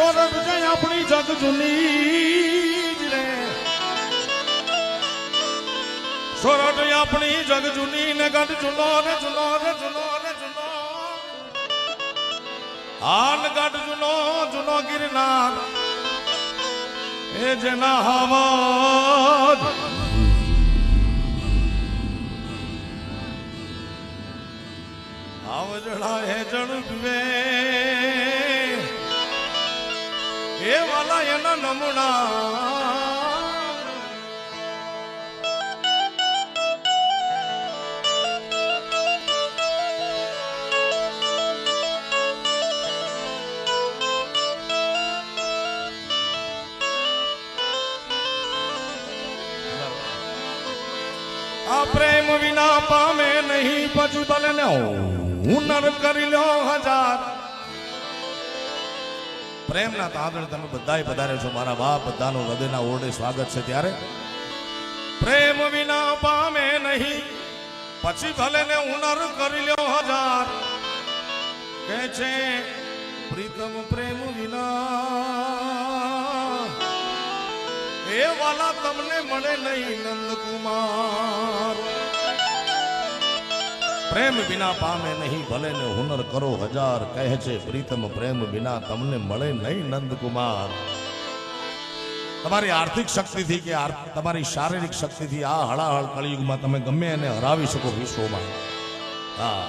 સોરઠ જઈ આપણી જગ જૂની રે. સોરઠ આપણી જગ જૂની ને ગઢ જૂનો રે જૂનો રે જૂનો રે જૂનો. હાલ ગઢ જૂનો જૂનો ગિરનાર. એ જેના હવાજ. આવજણા હે જણવે એ વાલા એના નમૂના. પ્રેમ વિના પામે નહીં, પછી ભલે હું નર કરી લો હજાર. પ્રેમના તાંદળ તમે બધાય પધારે છો. મારા બાપ બધાનો હૃદયના ઓરડે સ્વાગત છે ત્યારે. પ્રેમ વિના પામે નહીં. પછી ભલે ને ઉનર કરી લ્યો હજાર. કે છે, પ્રીતમ પ્રેમ વિના એ વાલા તમને મળે નહીં નંદકુમાર. પ્રેમ વિના પામે નહીં, ભલે ને હુનર કરો હજાર, કહે છે પ્રીતમ પ્રેમ વિના તમને મળે નહીં નંદકુમાર. તમારી આર્થિક શક્તિથી કે તમારી શારીરિક શક્તિથી આ હળાહળ કળિયુગમાં તમે ગમે એને હરાવી શકો વિશ્વમાં. હા.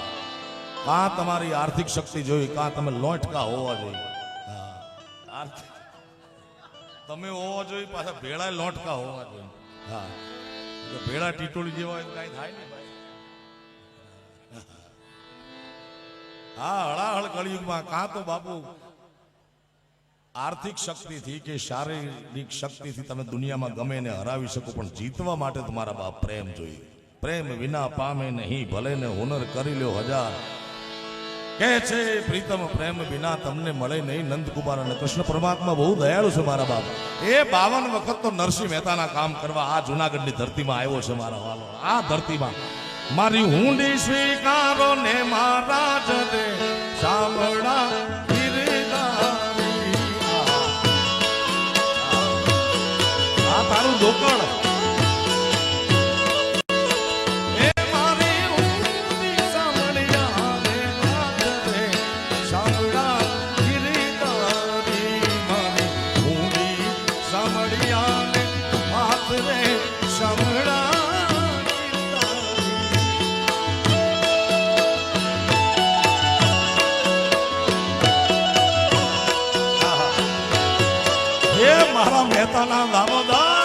કાં તમારી આર્થિક શક્તિ જોઈ, કાં તમે લોટકા હોવા જોઈએ આર્થિક તમે હોવા જોઈએ પાછા ભેળા લોટકા હોવા જોઈએ હા. ભેળા ટીટોળી જેવા કાંઈ થાય નહીં. હા હળાહળ કળિયુગમાં કાં તો બાપુ આર્થિક શક્તિથી કે શારીરિક શક્તિથી તમે દુનિયામાં ગમે એને હરાવી શકો, પણ જીતવા માટે તમારા બાપ પ્રેમ જોઈએ. પ્રેમ વિના પામે નહીં, ભલે ને હુનર કરી લ્યો હજાર. કે છે, પ્રીતમ, પ્રેમ વિના તમને મળે નહીં, નંદકુમાર અને કૃષ્ણ પરમાત્મા બહુ દયાળુ છે મારા બાપ. એ બાવન વખત તો નરસિંહ મહેતાના કામ કરવા આ જુનાગઢની ધરતીમાં આવ્યો છે મારા વાલો આ ધરતીમાં મારી હુંડી સ્વીકારો ને મારા જને સાંભળા ગિરધારી. આ તારું દોકળ હે મારા મહેતાના દામોદર.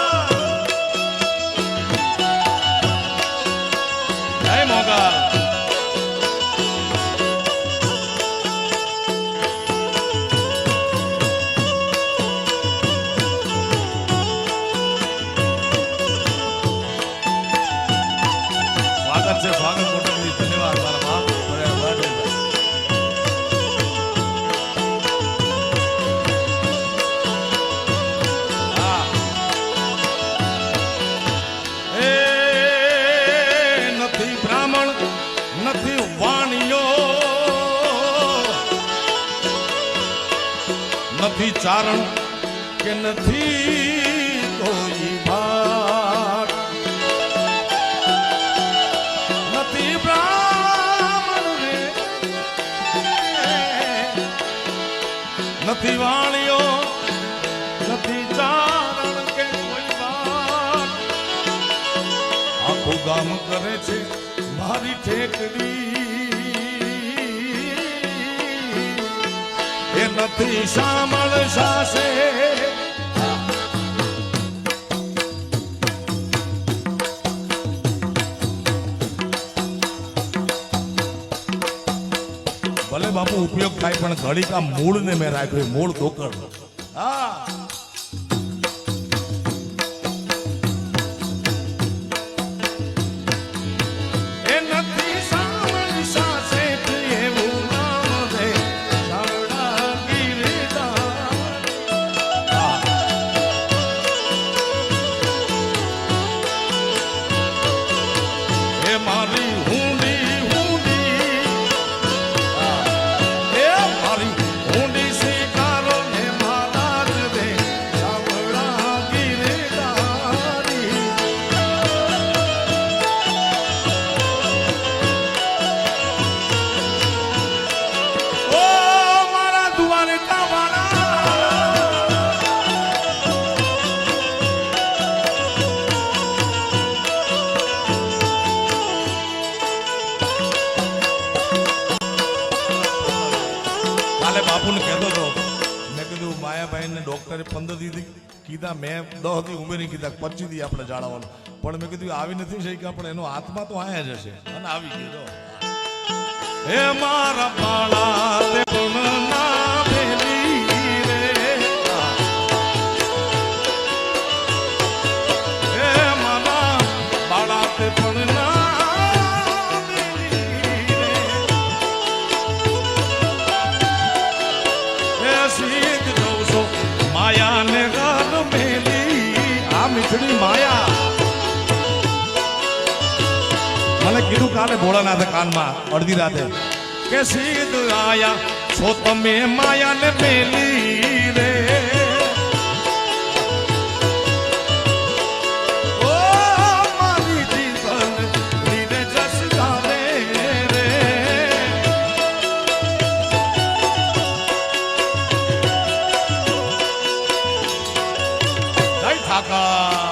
ચારણ કે નથી કોઈ ભાગ. નથી બ્રાહ્મણ નથી વાણિયો નથી ચારણ કે કોઈ ભાગ. આખું ગામ કરે છે મારી ઠેકડી. નથી શામળ સાસે. ભલે બાપુ ઉપયોગ થાય પણ ઘડીકા મૂળને મેં રાખ્યું મૂળ દોકળ પંદર કીધા, મેં દસ દી ઉમેરી કીધા પચીસ દી આપણે જાળવવાનું. પણ મેં કીધું, આવી નથી શક્યા પણ એનો આત્મા તો આયા જ હશે. અને આવી ગયો હે મારા બાળા આ માયા. મને કીધું કાલે ભોળાનાથે કાનમાં, અડધી રાતે. કે સીધ આયા છો તમે માયાને મેલી રે. কাকা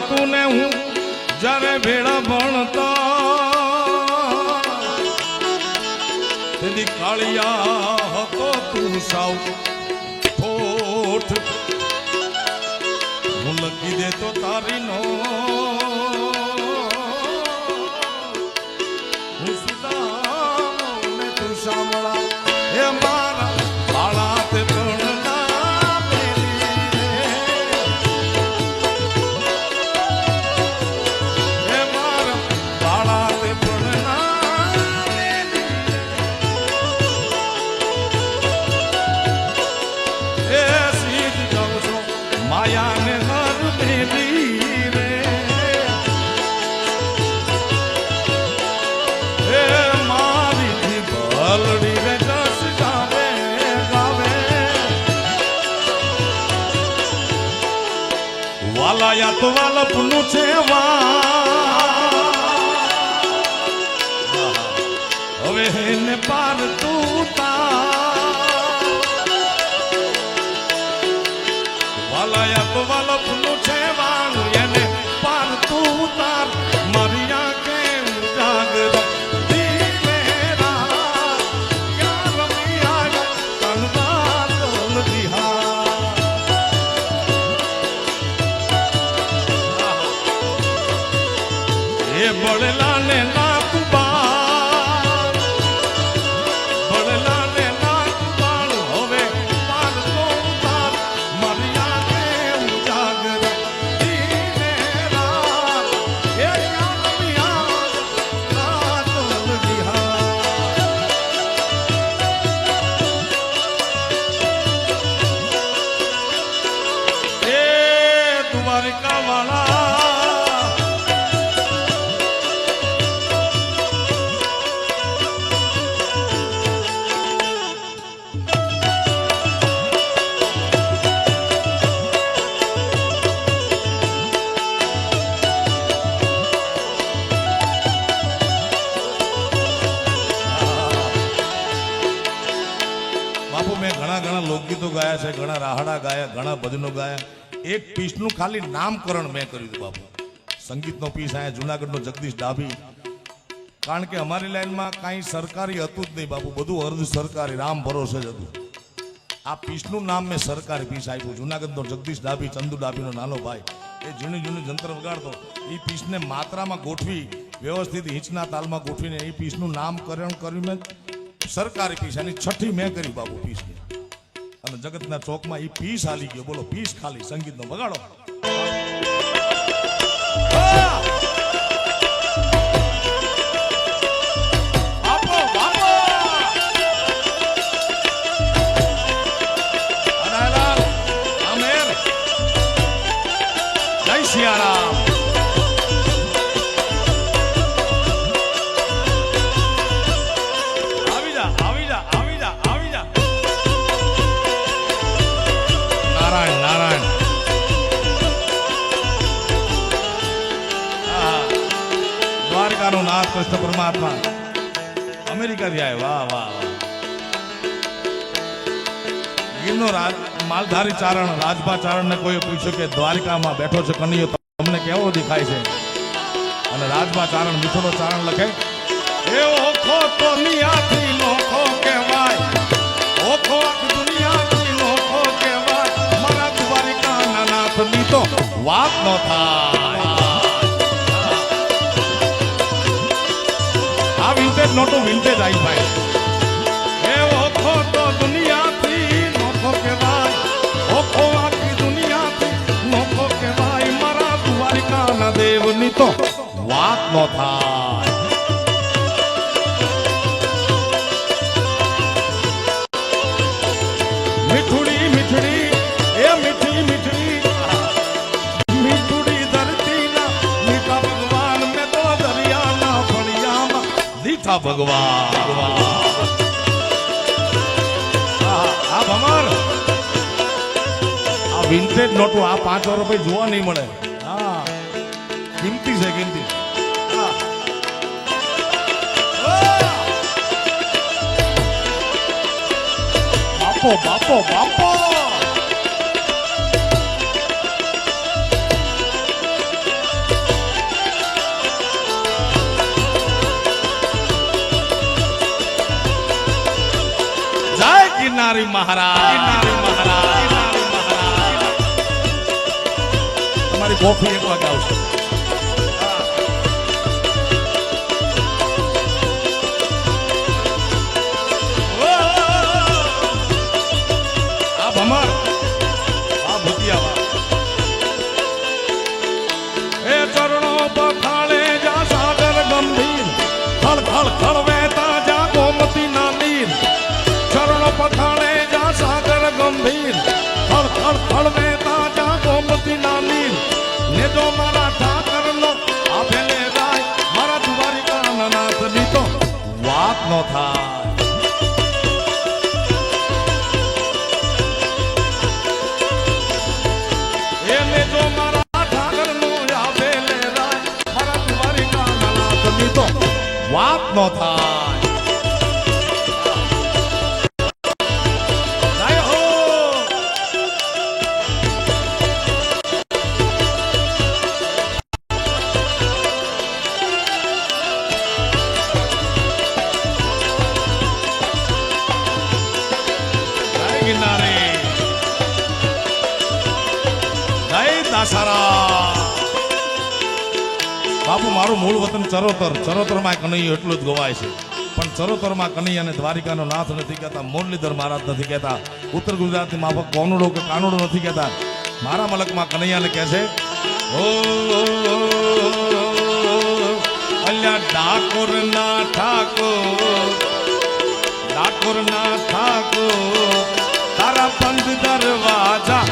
તું ને હું જ્યારે ભેળા ભણતા તેની કાળિયા હતો તું સાવ હું લખી દે તો તારી નો વાલાયા તો વાલપનું છે હવે એને પાર તું તા વાલાયા તો વાલપનું છે વાળું બળલા લોકગીતો ગાયા છે, ઘણા રાહડા ગાયા, ઘણા ભજનો ગાયા. એક પીસનું ખાલી નામકરણ મેં કર્યું હતું બાપુ. સંગીતનો પીસ અહીંયા જુનાગઢનો જગદીશ ડાભી. કારણ કે અમારી લાઈનમાં કાંઈ સરકારી હતું જ નહીં બાપુ, બધું અર્ધ સરકારી, રામ ભરોસે જ હતું. આ પીસનું નામ મેં સરકારી પીસ આપ્યું, જુનાગઢનો જગદીશ ડાભી, ચંદુ ડાભીનો નાનો ભાઈ. એ જૂની જૂની જંત્ર વગાડતો. એ પીસને માત્રામાં ગોઠવી, વ્યવસ્થિત હિંચના તાલમાં ગોઠવીને એ પીસનું નામકરણ કર્યું મેં. સરકારી પીસ એની છઠ્ઠી મેં કરી બાબુ પીસની. અને જગતના ચોકમાં એ પીસ હાલી ગયો. બોલો પીસ ખાલી. સંગીતનો વગાડો. કૃષ્ણ પરમાત્મા. અમેરિકાથી આવ્યા વાહ વાહ વાહ. ગીરનો માલધારી ચારણ, રાજભા ચારણ ને કોઈ પૂછ્યું કે દ્વારિકામાં બેઠો છે કનૈયો તમને કેવો દેખાય છે? અને રાજભા ચારણ મીઠોનો ચારણ લખે એ ઓખો તો નિયાથી નોખો કહેવાય. ઓખો દુનિયાથી નોખો કહેવાય. મારા દ્વારિકાના નાથની તો વાત ન થાય. નોટો વિન્ટેજ આવી ભાઈ એ ઓખો તો દુનિયાથી નોખો કહેવાય ઓખો આખી દુનિયાથી નોખો કહેવાય મારા દ્વારિકાના દેવની તો વાત ન થાય દીઠા ભગવાન. આ આ ભમર. આ વિન્ટેજ નોટો, આ પાંચ રૂપિયા જોવા નહીં મળે. હા. કિંમતી છે, કિંમતી. બાપો બાપો બાપો. મહારાજ મહારાજ તમારી કોફી એક વાગે આવશે ગંભીર ખળ ખળ ખળ વહેતા જા ગોમતી ના નીર ને જો મારા ઠાકર નો આભેલે રાય. મારા દ્વારિકા નાથની તો વાત નો થાય. એને જો મારા દાસારા બાપુ, મારું મૂળ વતન ચરોતર. ચરોતરમાં કનૈયું એટલું જ ગવાય છે. પણ ચરોતરમાં કનૈયા અને દ્વારિકાનો નાથ નથી કહેતા, મુરલીધર મહારાજ નથી કહેતા, ઉત્તર ગુજરાતની માફક કોનુડો કે કાનુડો નથી કહેતા. મારા મલકમાં કનૈયાને કહે છે અલ્યા ડાકોર ના ઠાકોર ડાકોર ના ઠાકોર તારા બંધ દરવાજા